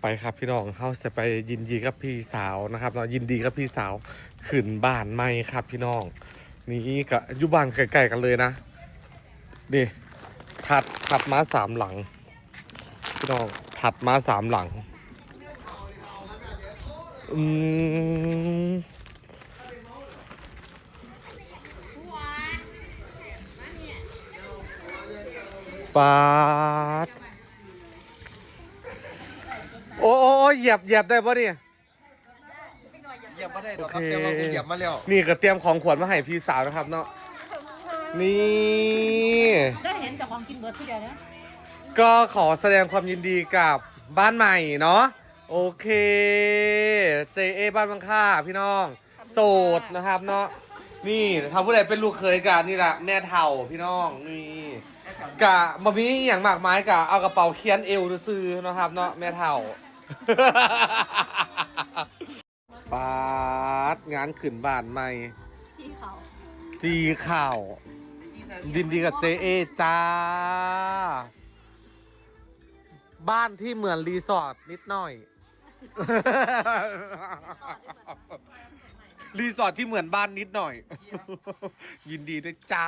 ไปครับพี่น้องเขาจะไปยินดีกับพี่สาวนะครับเนาะยินดีกับพี่สาวขึ้นบ้านใหม่ครับพี่น้อง นี่กับยู่บ้านใกล้ๆกันเลยนะนี่ถัดถัดมาสามหลัง พี่น้องถัดมาสามหลังอืมปาด อ้โอ้โอ้เหยียบเหยียบได้ปะเนี่ย เหยียบมาได้หรอกครับโอเค แต่ว่ากูเหยียบมาแล้วนี่ก็เตรียมของขวัญมาให้พี่สาวนะครับเนาะ นี่จะเห็นเจ้าของกินเบิร์ดที่เดียวนะก็ขอแสดงความยินดีกับบ้านใหม่เนาะโอเค JA บ้านบางค่าพี่น้อง โสดนะครับเนาะนี่ถ้าผู้ใดเป็นลูกเคยกันนี่แหละแม่เฒ่าพี่น้องนี่กะมามีอหย่างมากมายกะเอากระเป๋าเคียนเอวซื้อๆนะครับเนาะแม่เฒ่า ปาดงานขึ้นบ้านใหม่ที่เขาจีข่าว ยินดีกับเจเอจ้า บ้านที่เหมือนรีสอร์ทนิดหน่อยรีสอร์ทที่เหมือนบ้านนิดหน่อย ยินดีด้วยจ้า